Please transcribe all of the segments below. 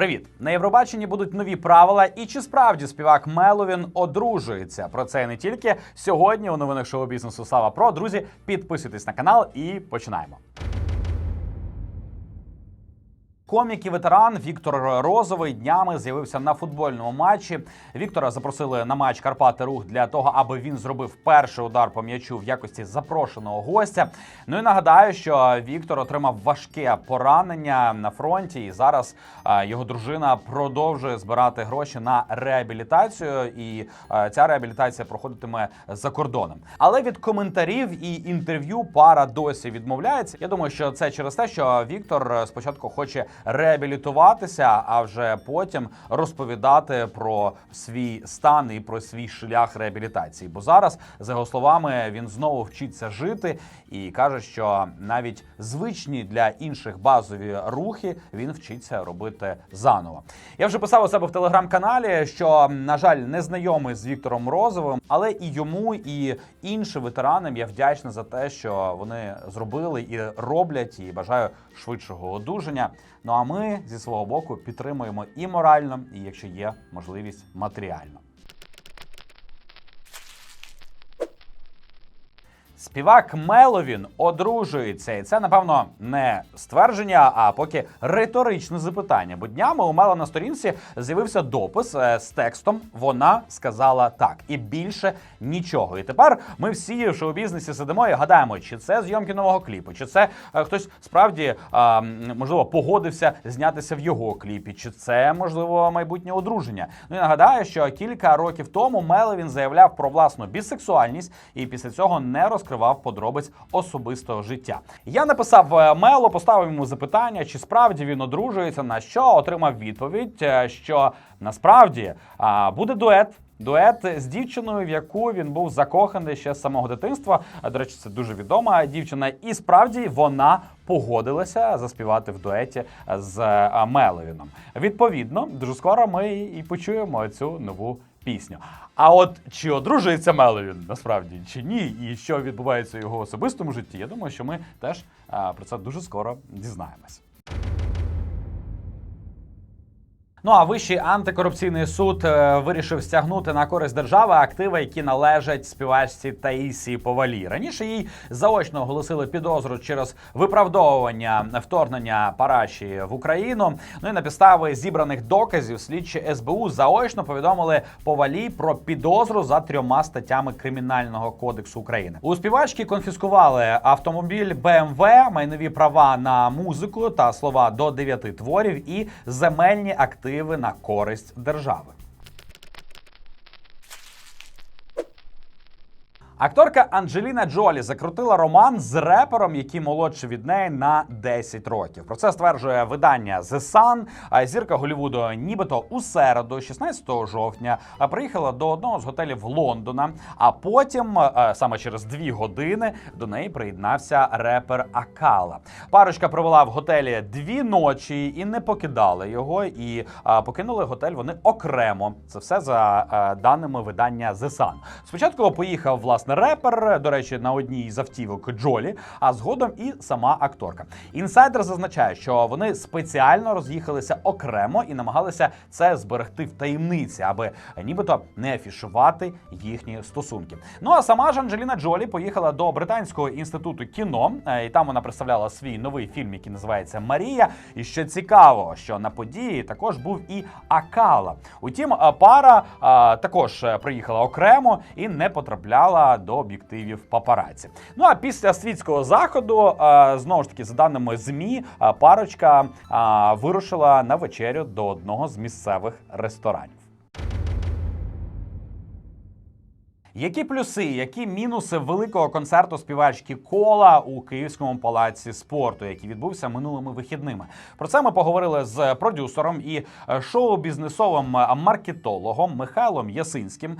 Привіт! На Євробаченні будуть нові правила, і чи справді співак Меловін одружується? Про це не тільки сьогодні у новинах шоу бізнесу Слава Про. Друзі, підписуйтесь на канал і починаємо. Комік і ветеран Віктор Розовий днями з'явився на футбольному матчі. Віктора запросили на матч Карпати Рух для того, аби він зробив перший удар по м'ячу в якості запрошеного гостя. Ну і нагадаю, що Віктор отримав важке поранення на фронті, і зараз е, його дружина продовжує збирати гроші на реабілітацію. І е, ця реабілітація проходитиме за кордоном. Але від коментарів і інтерв'ю пара досі відмовляється. Я думаю, що це через те, що Віктор е, спочатку хоче реабілітуватися, а вже потім розповідати про свій стан і про свій шлях реабілітації. Бо зараз, за його словами, він знову вчиться жити і каже, що навіть звичні для інших базові рухи він вчиться робити заново. Я вже писав у себе в телеграм-каналі, що на жаль, не знайомий з Віктором Розовим, але і йому, і іншим ветеранам я вдячний за те, що вони зробили і роблять, і бажаю швидшого одужання. Ну а ми зі свого боку підтримуємо і морально, і якщо є можливість матеріально. Співак Меловін одружується, і це напевно не ствердження, а поки риторичне запитання. Бо днями у Мела на сторінці з'явився допис е, з текстом Вона сказала так, і більше нічого. І тепер ми всі в шоу-бізнесі сидимо і гадаємо, чи це зйомки нового кліпу, чи це е, хтось справді можливо погодився знятися в його кліпі, чи це можливо майбутнє одруження. Ну і нагадаю, що кілька років тому Меловін заявляв про власну бісексуальність і після цього не розкривав подробиць особистого життя. Я написав е, Мело, поставив йому запитання, чи справді він одружується, на що отримав відповідь, е, що насправді буде дует. Дует з дівчиною, в яку він був закоханий ще з самого дитинства. До речі, це дуже відома дівчина, і справді вона погодилася заспівати в дуеті з е, Меловіном. Відповідно, дуже скоро ми і почуємо цю нову пісню. А от чи одружується Меловін насправді чи ні, і що відбувається в його особистому житті, я думаю, що ми теж а, про це дуже скоро дізнаємось. Ну а вищий антикорупційний суд е, вирішив стягнути на користь держави активи, які належать співачці Таїсі Повалі. Раніше їй заочно оголосили підозру через виправдовування вторгнення Параші в Україну. Ну і на підстави зібраних доказів слідчі СБУ заочно повідомили Повалі про підозру за трьома статтями Кримінального кодексу України. У співачки конфіскували автомобіль BMW, майнові права на музику та слова до дев'яти творів і земельні активи на користь держави. Акторка Анджеліна Джолі закрутила роман з репером, який молодший від неї на 10 років. Про це стверджує видання The Sun. Зірка Голлівуду нібито у середу, 16 жовтня, приїхала до одного з готелів Лондона. А потім, е, саме через дві години, до неї приєднався репер Акала. Парочка провела в готелі дві ночі і не покидали його. І покинули готель вони окремо. Це все за е, даними видання The Sun. Спочатку поїхав власне репер, до речі, на одній з автівок Джолі, а згодом і сама акторка. Інсайдер зазначає, що вони спеціально роз'їхалися окремо і намагалися це зберегти в таємниці, аби нібито не афішувати їхні стосунки. Ну а сама ж Анджеліна Джолі поїхала до британського інституту кіно, е, і там вона представляла свій новий фільм, який називається Марія. І що цікаво, що на події також був і Акала. Утім, е, пара е, також приїхала окремо і не потрапляла до об'єктивів папараці. Ну а після світського заходу, е, знову ж таки, за даними змі, е, парочка е, вирушила на вечерю до одного з місцевих ресторанів. Які плюси, які мінуси великого концерту співачки кола у Київському палаці спорту, який відбувся минулими вихідними? Про це ми поговорили з продюсером і е, шоу-бізнесовим маркетологом Михайлом Ясинським.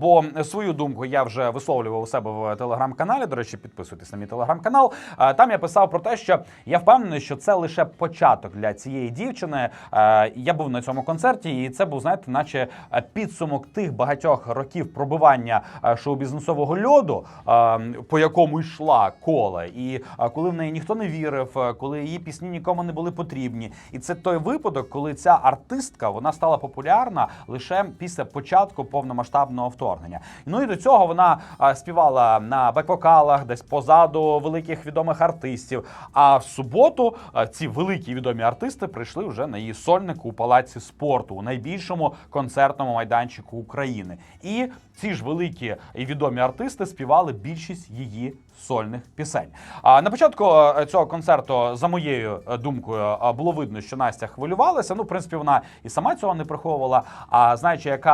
Бо свою думку я вже висловлював у себе в телеграм-каналі. До речі, підписуйтесь на мій телеграм-канал. Там я писав про те, що я впевнений, що це лише початок для цієї дівчини. Е, Я був на цьому концерті, і це був, знаєте, наче е, підсумок тих багатьох років пробивання е, шоу-бізнесового льоду, е, по якому йшла кола, і е, коли в неї ніхто не вірив, е, коли її пісні нікому не були потрібні. І це той випадок, коли ця артистка вона стала популярна лише після початку повномасштабного вторгнення. Ну і до цього вона е, співала на бек-вокалах, десь позаду великих відомих артистів. А в суботу е, ці великі відомі артисти прийшли вже на її сольник у палаці спорту у найбільшому концертному майданчику України. І ці ж великі і відомі артисти співали більшість її сольних пісень. А на початку е, цього концерту, за моєю е, думкою, е, було видно, що Настя хвилювалася. Ну, в принципі, вона і сама цього не приховувала. А знаючи, яка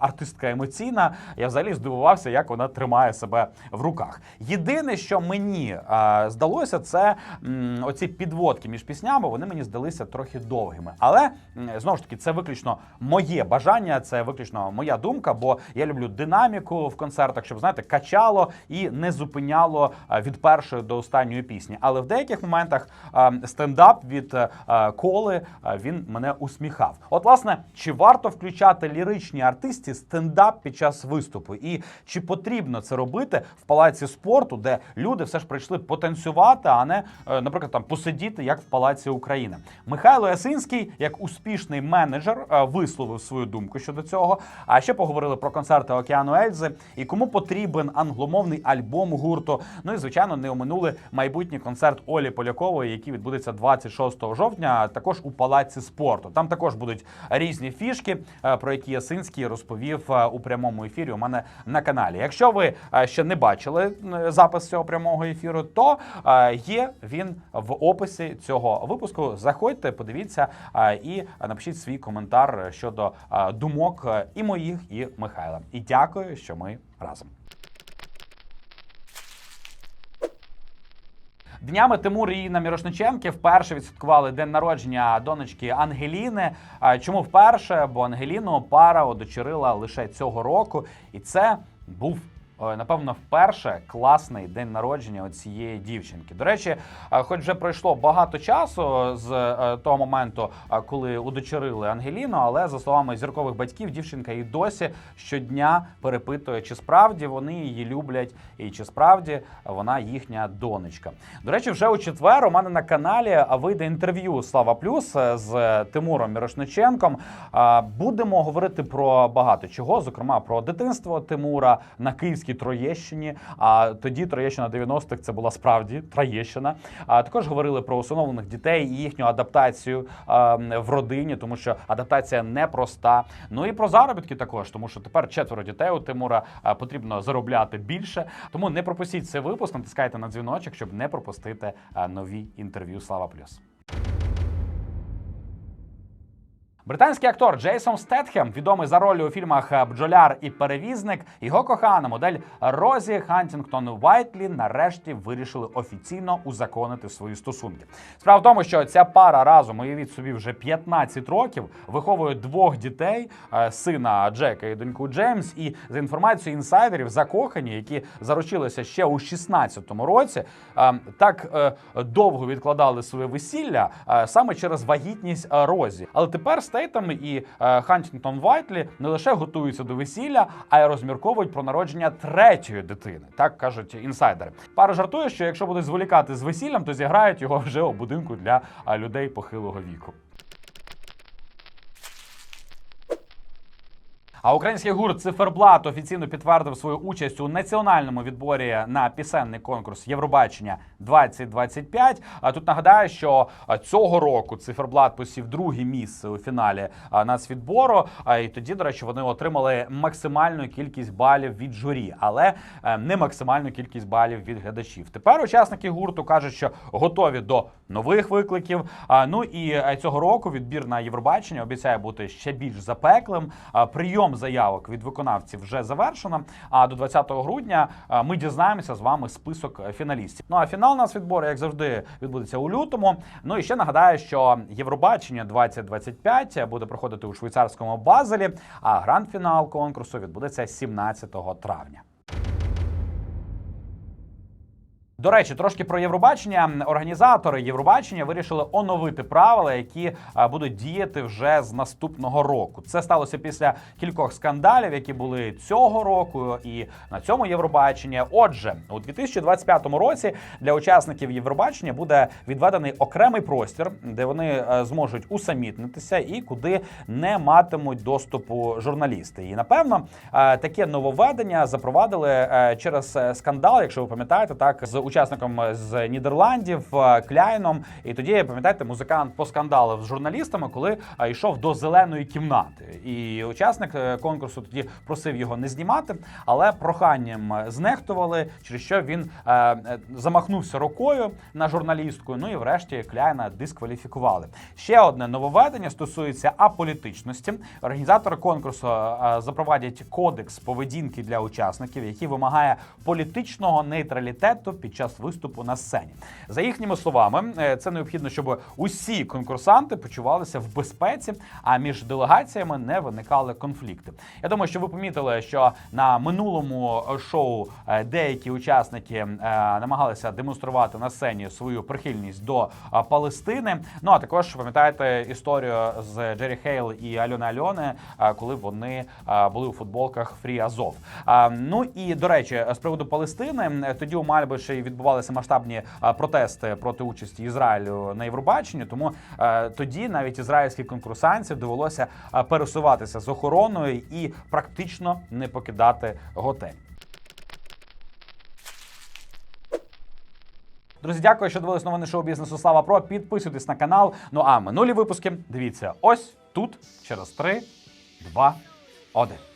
артистка емоційна, я взагалі здивувався, як вона тримає себе в руках. Єдине, що мені здалося, це оці підводки між піснями. Вони мені здалися трохи довгими. Але знову ж таки, це виключно моє бажання, це виключно моя думка, бо я люблю динаміку в концертах, щоб знаєте, качало і не зупиняло е, від першої до останньої пісні. Але в деяких моментах е, стендап від е, коли він мене усміхав. От, власне, чи варто включати ліричні артисті стендап під час виступу? І чи потрібно це робити в палаці спорту, де люди все ж прийшли потанцювати, а не, наприклад, там посидіти, як в палаці України? Михайло Ясинський, як успішний менеджер, висловив свою думку щодо цього. А ще поговорили про концерти Океану Ельзи і кому потрібен англомовний альбом гурту. Ну і звичайно, не оминули майбутній концерт Олі Полякової, який відбудеться 26 жовтня, також у палаці спорту. Там також будуть різні фішки, е, про які Ясинський розповів е, у прямому ефірі у мене на каналі. Якщо ви е, ще не бачили запис цього прямого ефіру, то є він в описі цього випуску. Заходьте, подивіться і напишіть свій коментар щодо думок і моїх, і Михайла. І дякую, що ми разом. Днями Тимур і Інна Мірошниченки вперше відсвяткували день народження донечки Ангеліни. Чому вперше? Бо Ангеліну пара одочерила лише цього року, і це був. Е, Напевно, вперше класний день народження цієї дівчинки. До речі, е, хоч вже пройшло багато часу з е, того моменту, коли удочерили Ангеліну, але за словами зіркових батьків, дівчинка і досі щодня перепитує, чи справді вони її люблять, і чи справді вона їхня донечка. До речі, вже у четвер у мене на каналі вийде інтерв'ю Слава Плюс з Тимуром Мірошниченком. Будемо говорити про багато чого, зокрема про дитинство Тимура на Київській Троєщині. А тоді Троєщина 90-х це була справді Троєщина. А також говорили про усиновлених дітей і їхню адаптацію а, в родині, тому що адаптація непроста. Ну і про заробітки також, тому що тепер четверо дітей у Тимура а, потрібно заробляти більше. Тому не пропустіть цей випуск, натискайте на дзвіночок, щоб не пропустити а, нові інтерв'ю. Слава Плюс. Британський актор Джейсон Стетхем, відомий за роль у фільмах е, Бджоляр і Перевізник, його кохана модель Розі Хантінгтон Вайтлі нарешті вирішили офіційно узаконити свої стосунки. Справа в тому, що ця пара разом уявіть собі вже 15 років виховує двох дітей: е, сина Джека і доньку Джеймс. І за інформацією інсайдерів, закохані, які заручилися ще у 16-му році, е, так довго відкладали своє весілля саме через вагітність Розі. Але тепер Стейтем і е, Хантінгтон Вайтлі не лише готуються до весілля, а й розмірковують про народження третьої дитини. Так кажуть інсайдери. Пара жартує, що якщо будуть зволікати з весіллям, то зіграють його вже у будинку для е, людей похилого віку. А український гурт Циферблат офіційно підтвердив свою участь у національному відборі на пісенний конкурс Євробачення 2025. А тут нагадаю, що цього року Циферблат посів друге місце у фіналі нацвідбору. І тоді, до речі, вони отримали максимальну кількість балів від журі, але е, не максимальну кількість балів від глядачів. Тепер учасники гурту кажуть, що готові до нових викликів. Ну і е, цього року відбір на Євробачення обіцяє бути ще більш запеклим. А, Прийом заявок від виконавців вже завершено. А до 20 грудня ми дізнаємося з вами список е, фіналістів. Ну а фінал нас відбору, як завжди, відбудеться у лютому. Ну і ще нагадаю, що Євробачення 2025 буде проходити у швейцарському базелі, а гранд-фінал конкурсу відбудеться 17 травня. До речі, трошки про Євробачення. Організатори Євробачення вирішили оновити правила, які будуть діяти вже з наступного року. Це сталося після кількох скандалів, які були цього року, і на цьому Євробачення. Отже, у 2025 році для учасників Євробачення буде відведений окремий простір, де вони е, зможуть усамітнитися і куди не матимуть доступу журналісти. І напевно е, таке нововведення запровадили е, через е, скандал, якщо ви пам'ятаєте, так з учасником з Нідерландів е, Кляйном. І тоді пам'ятаєте, музикант поскандалив з журналістами, коли е, йшов до зеленої кімнати. І учасник е, конкурсу тоді просив його не знімати, але проханням е, знехтували, через що він е, е, замахнувся рукою на журналістку. Ну і врешті Кляйна дискваліфікували. Ще одне нововведення стосується аполітичності. Організатори конкурсу е, запровадять кодекс поведінки для учасників, який вимагає політичного нейтралітету під час виступу на сцені. За їхніми словами, е, це необхідно, щоб усі конкурсанти почувалися в безпеці, а між делегаціями не виникали конфлікти. Я думаю, що ви помітили, що на минулому шоу е, деякі учасники е, намагалися демонструвати на сцені свою прихильність до Палестини. Ну а також пам'ятаєте історію з Джері Хейл і Альони Альони, коли вони були у футболках Фрі Азов. Ну і до речі, з приводу Палестини, тоді у Мальбиші відбувалися масштабні е, протести проти участі Ізраїлю на Євробаченні. Тому е, тоді навіть ізраїльських конкурсантів довелося е, пересуватися з охороною і практично не покидати готель. Друзі, дякую, що дивились новини шоу бізнесу. Слава Про. Підписуйтесь на канал. Ну а минулі випуски дивіться ось тут через 3, 2, 1.